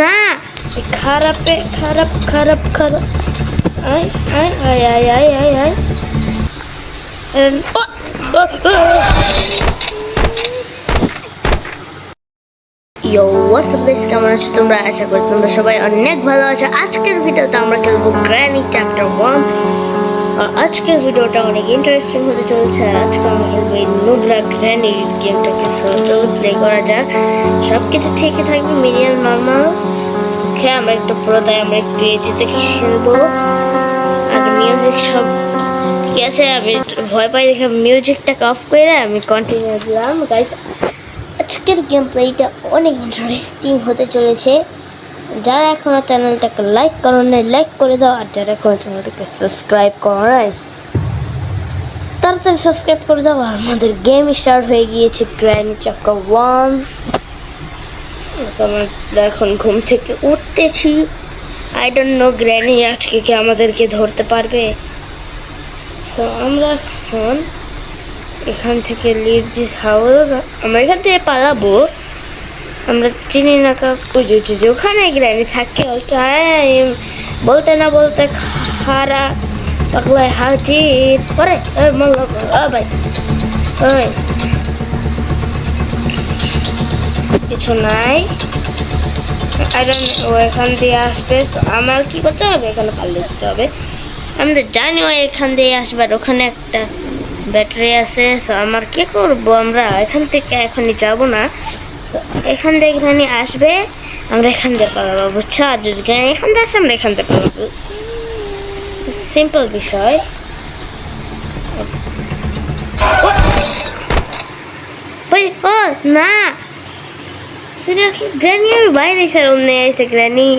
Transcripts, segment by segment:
না। খারাপে খারাপ খারাপ খারাপ। আয় আয় আয় আয় আয় আয় কেমন আছো তোমরা? আশা করি তোমরা সবাই অনেক ভালো আছো। আজকের ভিডিওতে আমরা খেলব গ্র্যানি চ্যাপ্টার ওয়ান আজকের ভিডিওটা অনেক ইন্টারেস্টিং হতে চলেছে। আজকে আমরা খেলব এই নুবরা গ্র্যানি গেমটাকে প্লে করা যাক। সব কিছু ঠিকই থাকবে মিডিয়াম নর্মাল খেয়ে আমরা একটু পুরোটাই আমরা একটু এজিতে খেলব। আর মিউজিক সব ঠিক আছে? আমি ভয় পাই দেখে মিউজিকটাকে অফ করে আমি কন্টিনিউ দিলাম। গাইস আজকের গেম প্লেটা অনেক ইন্টারেস্টিং হতে চলেছে। যারা এখনও চ্যানেলটাকে লাইক করো নাই লাইক করে দাও। আর যারা এখনও চ্যানেলটাকে সাবস্ক্রাইব করো নাই, তাড়াতাড়ি সাবস্ক্রাইব করে দাও। আমাদের গেম স্টার্ট হয়ে গিয়েছে গ্র্যান্ড চ্যাপ্টার ওয়ান আমরা এখন ঘুম থেকে উঠতেছি। আই ডোন্ট নো গ্র্যানি আজকে কি আমাদেরকে ধরতে পারবে? সো আমরা এখন এখান থেকে লিভ দিস হাউস আমরা এখান থেকে পালাবো। আমরা চিনি না কাকু যে ওখানে গ্র্যানি থাকে এই বলতে না বলতে খারা, পাগলায় হাজির। পরে ভাই কিছু নাই। আই ও এখান দিয়ে আসবে। তো আমার কি করতে হবে? এখানে পাল্লে দিতে হবে। আমরা জানি ও এখান দিয়ে আসবে আর ওখানে একটা ব্যাটারি আছে। সো আমার কি করব আমরা? এখান থেকে এখনই যাব না। এখান থেকে এখানে আসবে। আমরা এখান দিয়ে পালাবো, বুঝছ? আর যদি এখানে থেকে আসে, আমরা এখান থেকে পালাবো। সিম্পল বিষয়। না! সিরিয়াসলি গ্র্যানি বাইরে স্যার অন্য এসে গ্র্যানি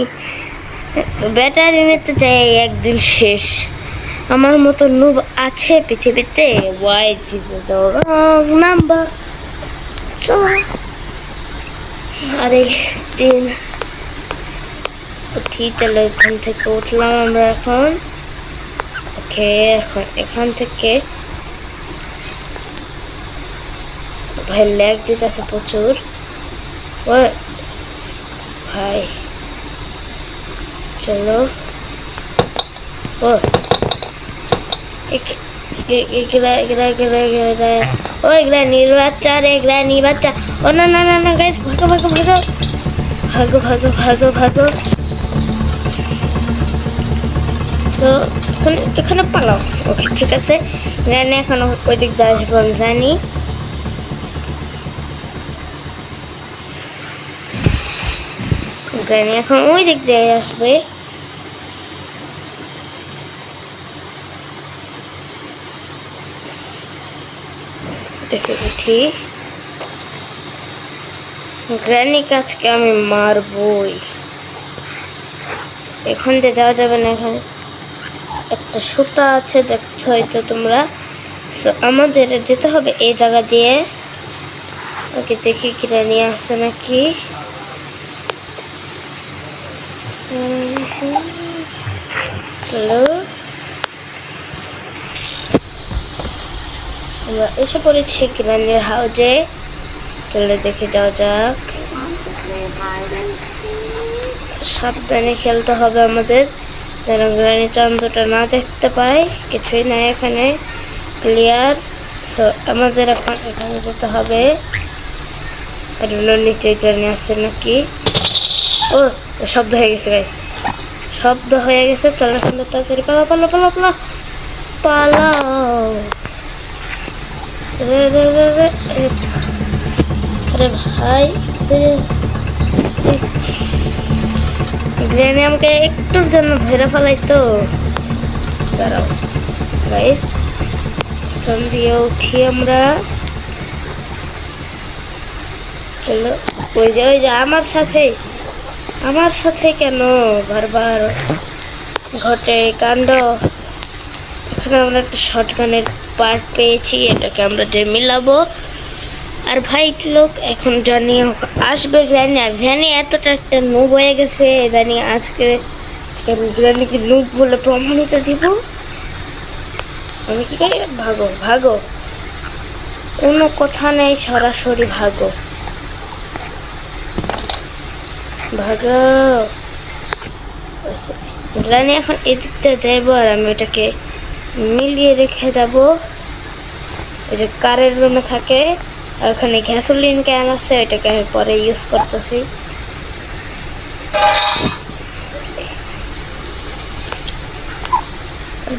ব্যাটারি নিতে চাই একদিন শেষ। আমার মতো নুব আছে পৃথিবীতে why this the wrong number আর একদিন উঠি চলো, এখান থেকে উঠলাম আমরা এখন। ওকে, এখন এখান থেকে। ভাই ল্যাগ দিতেছে প্রচুর। চলো ও একে- এ- এগুলা এগুলা এগুলা এগুলা ও এগুলা নীল বাচ্চা রে এগুলা নীল বাচ্চা ও না না না না গাইস ভাগো ভাগো ভাগো ভাগো ভাগো ভাগো ভাগো সো এখানে পালাও ওকে ঠিক আছে জানি এখন ওই দিক দিয়ে আসব আমি জানি জানি এখন ওই দিক দিয়ে আসবে। গ্র্যানি কাজকে আমি মারবই। এখান দিয়ে যাওয়া যাবে না, এখানে একটা সুতা আছে, দেখছ হয়তো তোমরা। আমাদের যেতে হবে এই জায়গা দিয়ে। ওকে, দেখি গ্র্যানি আসছে নাকি। চলো আমরা এসে পড়েছি গ্র্যান্ডের হাউজে। চলে দেখে যাওয়া যাক। সাবধানে খেলতে হবে আমাদের। যেন গ্রানি চন্দ্রটা না দেখতে পাই কিছুই নাই এখানে। ক্লিয়ার আমাদের এখন এখানে যেতে হবে। এগুলো নিচে গ্রানি আছে নাকি? ও শব্দ হয়ে গেছে গাইস শব্দ হয়ে গেছে, চলো এখন তাড়াতাড়ি পালা পালা পালা পালা পালাও। রে রে রে রে আরে ভাই গ্রেনে আমাকে একটুর জন্য ধরে ফেলাই তো। দাঁড়াও গাইস এখান দিয়ে উঠি আমরা। চলো, ওই যে ওই যে, আমার সাথে আমার সাথে কেন বারবার ঘটে কাণ্ড? এখানে আমরা একটা শর্টগানের পার্ট পেয়েছি, এটাকে আমরা যে মিলাবো। আর ভাই লোক এখন জানি আসবে গ্র্যানি আর গ্র্যানি এতটা একটা নুব হয়ে গেছে, জানি আজকে গ্র্যানিকে নুব বলে প্রমাণিত দিব। আমি কি করি? ভাগো ভাগো। কোনো কথা নেই, সরাসরি ভাগো। ভাগাও গ্রানি এখন এদিকটা যাইবো আর আমি ওটাকে মিলিয়ে রেখে যাব। ওই যে কারের রুমে থাকে আর ওখানে গ্যাসোলিন ক্যান আছে ওইটাকে আমি পরে ইউজ করতেছি।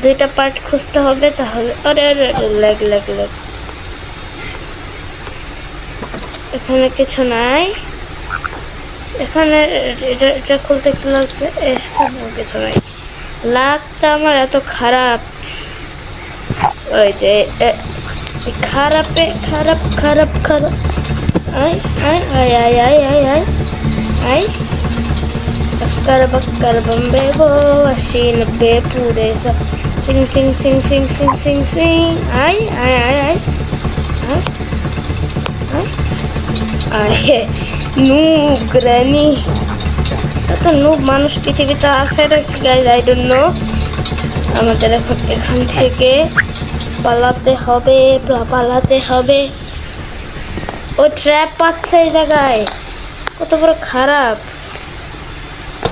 দুইটা পার্ট খুঁজতে হবে তাহলে। আরে আরে, লেগ লেগ লেগ এখানে কিছু নাই। এখানে এটা এটা খুলতে কি লাগবে এখানে কিছু নাই লাগটা আমার এত খারাপ ওই যে এ- এ খারাপে খারাপ খারাপ খারাপ আয় আয় আয় আয় আয় আয় আয় আয় बक्कर बक्कर बम्बे गो अस्सी नब्बे पूरे सब sing sing sing sing sing sing sing आय आय आय आय आय आय আয় নু গ্রানি এত নূব মানুষ পৃথিবীতে আছে নাকি গাইজ আই ডোন্ট নো আমাদের এখন এখান থেকে পালাতে হবে পালাতে হবে। ও ট্র্যাপ পাচ্ছে এই জায়গায়। কত বড় খারাপ।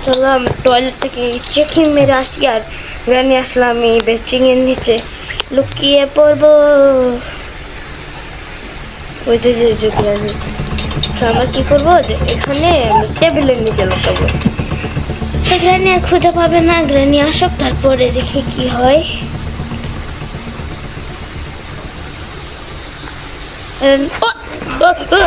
চলো আমি টয়লেট থেকে চেকিং মেরে আসি আর গ্রানি আসলাম আমি বেচিং এর নিচে। লুকিয়ে পড়ব। ওই যে যে তো আমরা কি করব? এখানে টেবিলের নিচে লুকাবো। তো গ্রানি আর খুঁজে পাবে না গ্রানি আসুক তারপরে দেখি কি হয়। And, oh, oh, O.